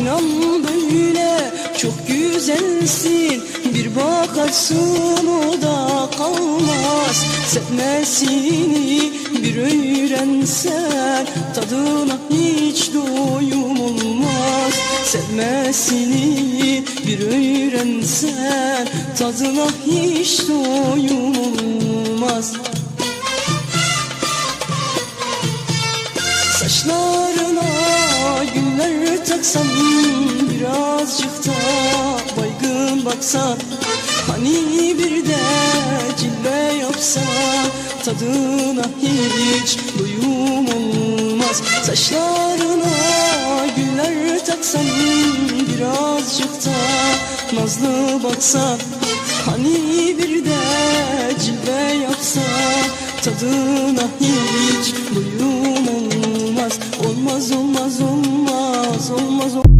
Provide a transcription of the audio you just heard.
inan böyle çok güzelsin. Bir bakarsın o da kalmaz. Sevmesini bir öğrensen. Tadına hiç doyum olmaz. Sevmesini bir öğrensen. Tadına hiç doyum olmaz. Saçlarına taksan Birazcık da baygın baksan Hani bir de cilve yapsan Tadına hiç doyum olmaz. Saçlarına güller taksan Birazcık da nazlı baksan Hani bir de cilve yapsan Tadına hiç doyum olmaz Olmaz olmaz olmaz olmaz olmaz